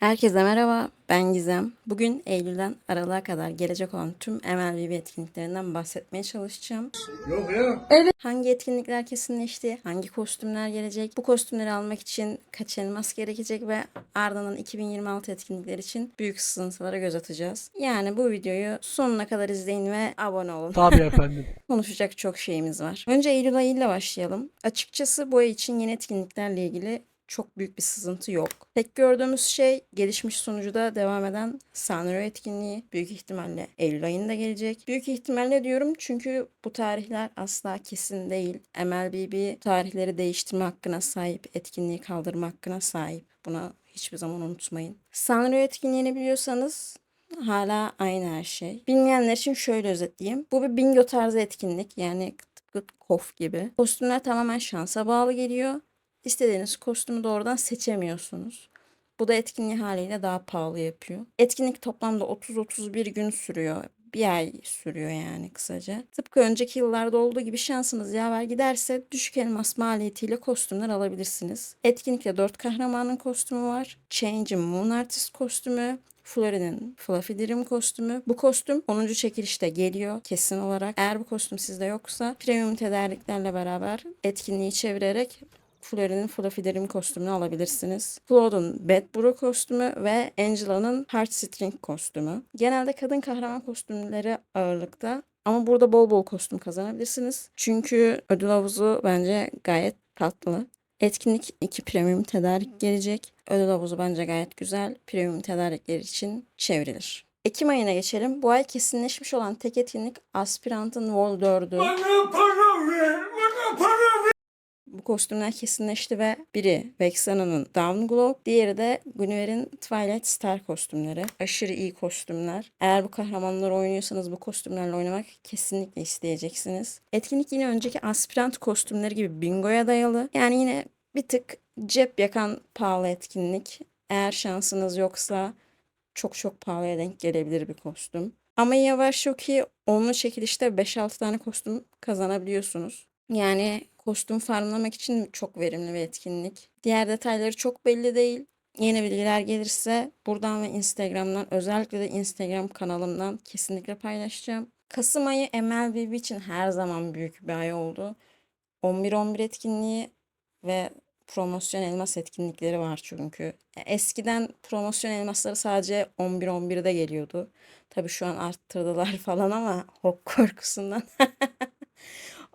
Herkese merhaba, ben Gizem. Bugün Eylül'den Aralık'a kadar gelecek olan tüm MLBB etkinliklerinden bahsetmeye çalışacağım. Yok ya. Hangi etkinlikler kesinleşti, hangi kostümler gelecek, bu kostümleri almak için kaç elmas gerekecek ve ardından 2026 etkinlikler için büyük sızıntılara göz atacağız. Yani bu videoyu sonuna kadar izleyin ve abone olun. Tabii efendim. Konuşacak çok şeyimiz var. Önce Eylül ayıyla başlayalım. Açıkçası bu ay için yeni etkinliklerle ilgili çok büyük bir sızıntı yok. Tek gördüğümüz şey gelişmiş sunucuda devam eden Sanrio etkinliği. Büyük ihtimalle Eylül ayında gelecek. Büyük ihtimalle diyorum çünkü bu tarihler asla kesin değil. MLBB tarihleri değiştirme hakkına sahip, etkinliği kaldırma hakkına sahip. Buna hiçbir zaman unutmayın. Sanrio etkinliğini biliyorsanız hala aynı her şey. Bilmeyenler için şöyle özetleyeyim. Bu bir bingo tarzı etkinlik. Yani tıpkı kof gibi. Kostümler tamamen şansa bağlı geliyor. İstediğiniz kostümü doğrudan seçemiyorsunuz. Bu da etkinliği haliyle daha pahalı yapıyor. Etkinlik toplamda 30-31 gün sürüyor. Bir ay sürüyor yani kısaca. Tıpkı önceki yıllarda olduğu gibi şansınız yaver giderse düşük elmas maliyetiyle kostümler alabilirsiniz. Etkinlikte 4 kahramanın kostümü var. Change'in Moon Artist kostümü, Flori'nin Fluffy Dream kostümü. Bu kostüm 10. çekilişte geliyor kesin olarak. Eğer bu kostüm sizde yoksa premium tedariklerle beraber etkinliği çevirerek Flori'nin Fluffy Dream kostümünü alabilirsiniz. Claude'un Bad Bro kostümü ve Angela'nın Heartstring kostümü. Genelde kadın kahraman kostümleri ağırlıkta ama burada bol bol kostüm kazanabilirsiniz. Çünkü ödül havuzu bence gayet tatlı. Etkinlik 2 premium tedarik gelecek. Ödül havuzu bence gayet güzel. Premium tedarikleri için çevrilir. Ekim ayına geçelim. Bu ay kesinleşmiş olan tek etkinlik Aspirant'ın Wall 4'ü. Bana para ver. Bana para kostümler kesinleşti ve biri Vexana'nın Down Glow, diğeri de Guinevere'in Twilight Star kostümleri. Aşırı iyi kostümler. Eğer bu kahramanları oynuyorsanız bu kostümlerle oynamak kesinlikle isteyeceksiniz. Etkinlik yine önceki aspirant kostümleri gibi bingoya dayalı. Yani yine bir tık cep yakan pahalı etkinlik. Eğer şansınız yoksa çok çok pahalıya denk gelebilir bir kostüm. Ama yavaş çok ki onlu çekilişte 5-6 tane kostüm kazanabiliyorsunuz. Yani kostüm farmlamak için çok verimli bir etkinlik. Diğer detayları çok belli değil. Yeni bilgiler gelirse buradan ve Instagram'dan özellikle de Instagram kanalımdan kesinlikle paylaşacağım. Kasım ayı MLBB için her zaman büyük bir ay oldu. 11-11 etkinliği ve promosyon elmas etkinlikleri var çünkü. E, Eskiden promosyon elmasları sadece 11-11'de geliyordu. Tabii şu an arttırdılar falan ama hok korkusundan.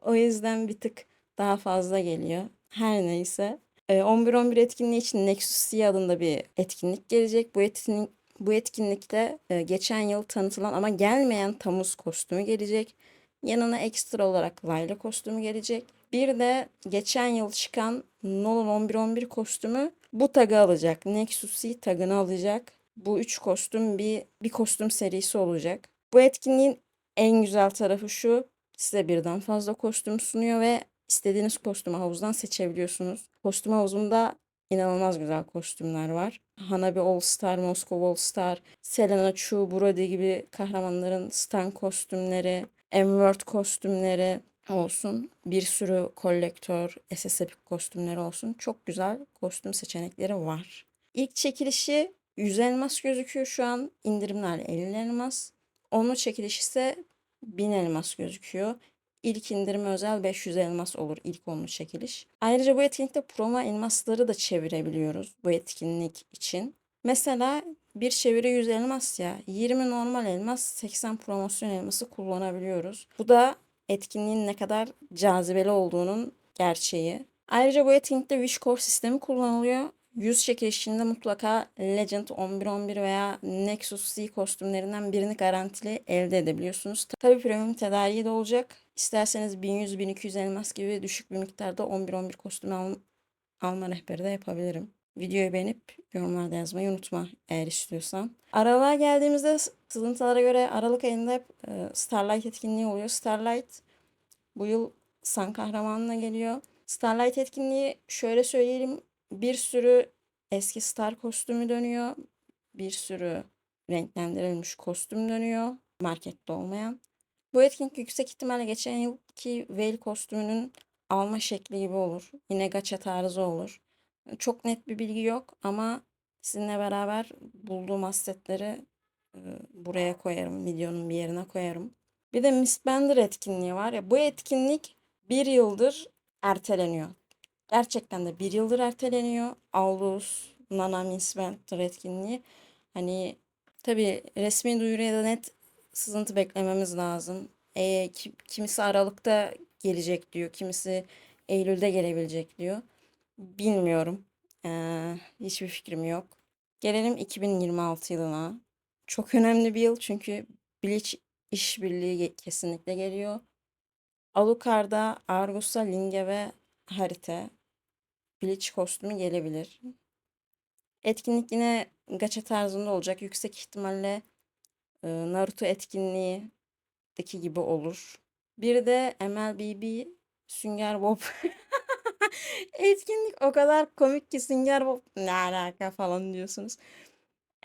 O yüzden bir tık daha fazla geliyor. Her neyse. Ee, 11-11 etkinliği için Nexus C adında bir etkinlik gelecek. Bu etkinlik bu etkinlikte e, geçen yıl tanıtılan ama gelmeyen Tamuz kostümü gelecek. Yanına ekstra olarak Layla kostümü gelecek. Bir de geçen yıl çıkan Nolan 11-11 kostümü bu tagı alacak. Nexus C tagını alacak. Bu üç kostüm bir, bir kostüm serisi olacak. Bu etkinliğin en güzel tarafı şu. Size birden fazla kostüm sunuyor ve istediğiniz kostümü havuzdan seçebiliyorsunuz. Kostüm havuzunda inanılmaz güzel kostümler var. Hanabi All Star, Moskova All Star, Selena Chu, Brody gibi kahramanların stan kostümleri, M-Word kostümleri olsun. Bir sürü kolektör, SS Epic kostümleri olsun. Çok güzel kostüm seçenekleri var. İlk çekilişi 100 elmas gözüküyor şu an. indirimlerle 50 elmas. Onun çekilişi ise 1000 elmas gözüküyor. İlk indirime özel 500 elmas olur ilk onlu çekiliş. Ayrıca bu etkinlikte promo elmasları da çevirebiliyoruz bu etkinlik için. Mesela bir çeviri 100 elmas ya 20 normal elmas 80 promosyon elması kullanabiliyoruz. Bu da etkinliğin ne kadar cazibeli olduğunun gerçeği. Ayrıca bu etkinlikte Wish Core sistemi kullanılıyor. 100 çekilişinde mutlaka Legend 11-11 veya Nexus C kostümlerinden birini garantili elde edebiliyorsunuz. Tabi premium tedariği de olacak. İsterseniz 1100-1200 elmas gibi düşük bir miktarda 11-11 kostüm al alma rehberi de yapabilirim. Videoyu beğenip yorumlarda yazmayı unutma eğer istiyorsan. Aralığa geldiğimizde sızıntılara göre Aralık ayında hep e, Starlight etkinliği oluyor. Starlight bu yıl San Kahraman'la geliyor. Starlight etkinliği şöyle söyleyelim bir sürü eski star kostümü dönüyor. Bir sürü renklendirilmiş kostüm dönüyor. Markette olmayan. Bu etkinlik yüksek ihtimalle geçen yılki Veil kostümünün alma şekli gibi olur. Yine gacha tarzı olur. Çok net bir bilgi yok ama Sizinle beraber bulduğum assetleri e, buraya koyarım. Videonun bir yerine koyarım. Bir de Miss Bender etkinliği var ya. Bu etkinlik bir yıldır erteleniyor. Gerçekten de bir yıldır erteleniyor. Aulus, Nana Miss Bender etkinliği. Hani tabii resmi duyuruya da net sızıntı beklememiz lazım. E, ki- kimisi Aralık'ta gelecek diyor. Kimisi Eylül'de gelebilecek diyor. Bilmiyorum. Ee, hiçbir fikrim yok. Gelelim 2026 yılına. Çok önemli bir yıl çünkü Bleach işbirliği kesinlikle geliyor. Alucard'da Argus'a Linge ve Harite Bleach kostümü gelebilir. Etkinlik yine gacha tarzında olacak. Yüksek ihtimalle e, Naruto etkinliğindeki gibi olur. Bir de MLBB Sünger Bob etkinlik o kadar komik ki Sünger Bob ne alaka falan diyorsunuz.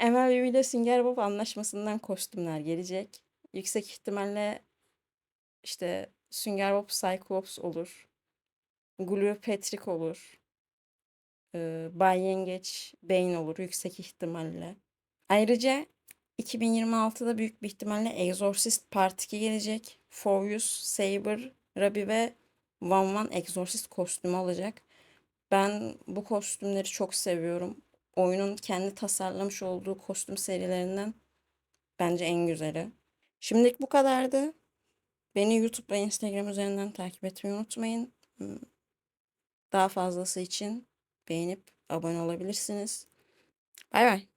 MLB ile Sünger Bob anlaşmasından kostümler gelecek. Yüksek ihtimalle işte Sünger Bob Cyclops olur. Glue Patrick olur. Ee, Bay Yengeç Bane olur yüksek ihtimalle. Ayrıca 2026'da büyük bir ihtimalle Exorcist Part 2 gelecek. Furious, Saber, Ruby ve Van Van Exorcist kostümü olacak. Ben bu kostümleri çok seviyorum. Oyunun kendi tasarlamış olduğu kostüm serilerinden bence en güzeli. Şimdilik bu kadardı. Beni YouTube ve Instagram üzerinden takip etmeyi unutmayın. Hmm, Daha fazlası için beğenip abone olabilirsiniz. Bay bay.